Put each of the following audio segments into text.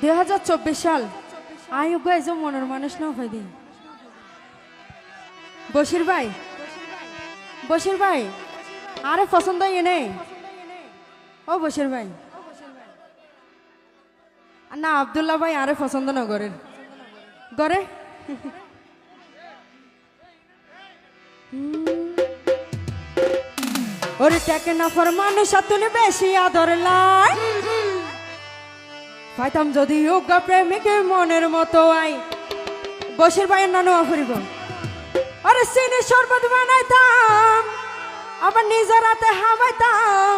দুই চব্বিশ সাল। এজন মনের মানুষ না ভাই দি বশির ভাই। ভাই, আরে পছন্দ এনে। ও ভাই। না, আবদুল্লাহ ভাই আরে পছন্দ না করেন করে? ওরে টেকে না ফর মানুষ বেশি আদর লাই। পাইতাম যদি যোগ্য প্রেমিকে মনের মতো আই। বসির ভাইয়ের নানু অফরিব আরে সিনে শরবত বানাইতাম, আবার নিজের হাতে হাবাইতাম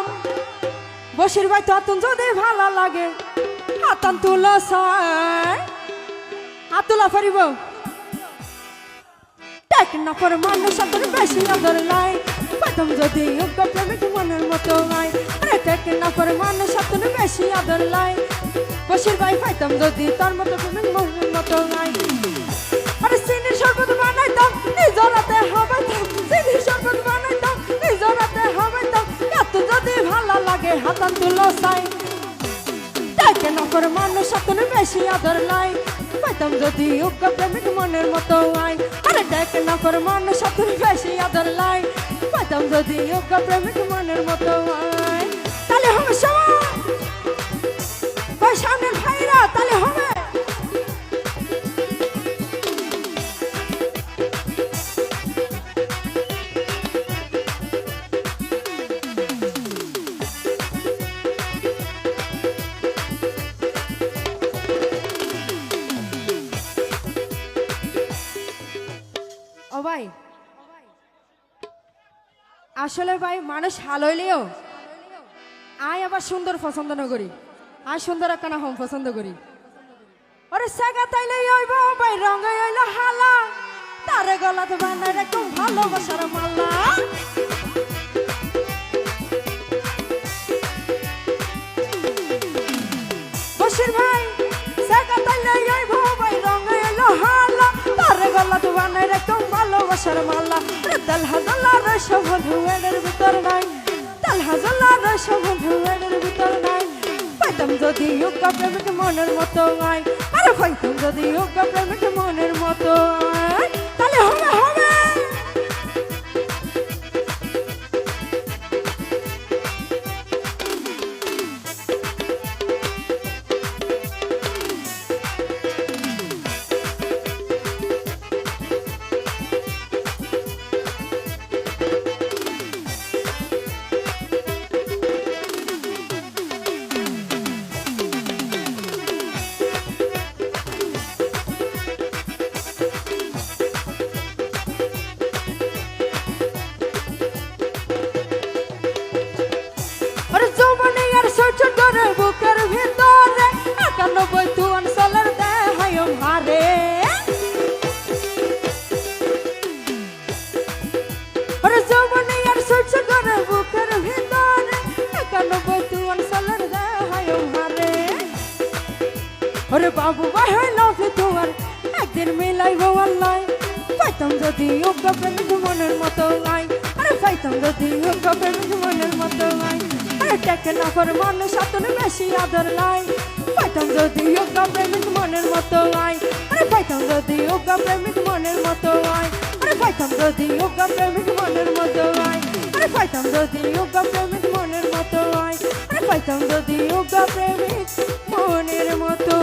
বসির ভাই ততন যদি ভালো লাগে হাতান তুলো সাই। হাত তোলা ফরিব টেক না ফর মানুষ তোর বেশি আদর লাই। পাইতাম যদি প্রেমিক মনের মতো আই। আরে টেক না ফর মানুষ তোর বেশি আদর লাই। বসির ভাই পাইতাম যদি তোর মতো প্রেমিক মনের মতো আই আরে সিনির শরবত বানাইতাম, নিজের হাতে হাবাইতাম। সিনির শরবত বানাইতাম, নিজের হাতে হাবাইতাম। এত যদি ভালো লাগে হাতান তুলো সাই তাকে নকর মানুষ এখন বেশি আদর লাই পাইতাম যদি যোগ্য প্রেমিক মনের মতো আই আরে দেখে নকর মানুষ এখন বেশি আদর লাই পাইতাম যদি যোগ্য প্রেমিক মনের মতো আই তাহলে হবে সবাই। ভাই। আসলে ভাই, মানুষ হাল হইলেও আয় আবার সুন্দর পছন্দ না করি। আয় সুন্দর একটা না হম পছন্দ করি। ওরে সাগা তাইলে হইব ভাই, রঙে হইল হালা। তারে গলাতে বানাই রাখুন ভালোবাসার মালা। ভালোবাসার মাল্লা রে দল রস রে এর ভিতর নাই। দল হাজালা রস সব এর ভিতর নাই। পাইতাম যদি ইউকা প্রেমিক মনের মতো আয়। আরে পাইতাম যদি ইউকা প্রেমিক মনের মতো আয়। ওরে বাবু ভাই হইল তোমার। একদিন মিলাইব আল্লাহ পাইতাম যদি যোগ্য প্রেমিক মনের মতো আই আরে পাইতাম যদি যোগ্য প্রেমিক মনের মতো আই আরে টেকে না করে মানুষ, আতন বেশি আদর লাই পাইতাম যদি যোগ্য প্রেমিক মনের মতো আই আরে পাইতাম যদি যোগ্য প্রেমিক মনের মতো আই আরে পাইতাম যদি যোগ্য প্রেমিক মনের মতো আই আরে পাইতাম যদি যোগ্য প্রেমিক মনের মতো আই আরে পাইতাম যদি যোগ্য প্রেমিক মনের মতো।